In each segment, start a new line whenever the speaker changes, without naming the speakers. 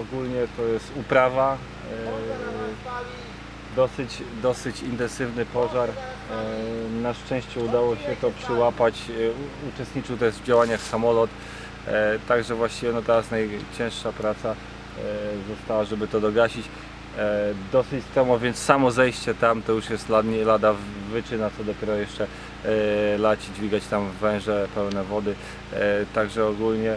ogólnie to jest uprawa. e, Dosyć, dosyć intensywny pożar. E, Na szczęście udało się to przyłapać. E, Uczestniczył też w działaniach samolot. Także właściwie no teraz najcięższa praca została, żeby to dogasić. Dosyć stromo, więc samo zejście tam to już jest lad- lada wyczyna, co dopiero jeszcze lać dźwigać tam węże pełne wody. Także ogólnie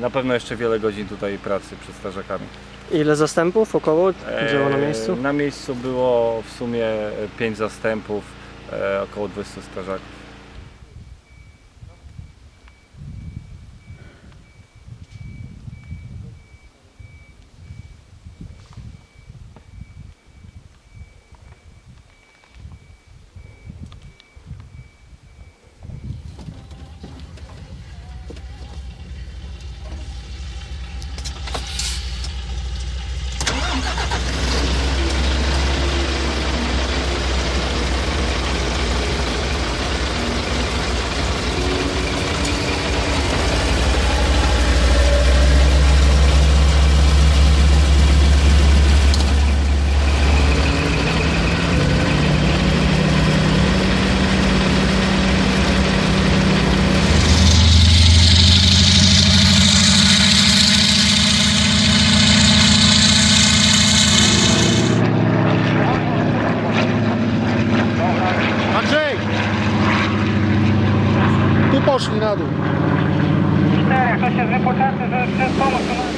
na pewno jeszcze wiele godzin tutaj pracy przed strażakami.
Ile zastępów około działo na
E,
miejscu?
Na miejscu było w sumie 5 zastępów, e, około 200 strażaków.
Poszli na dół.
Cztery, ktoś jest wypoczęty, żeby pomoc.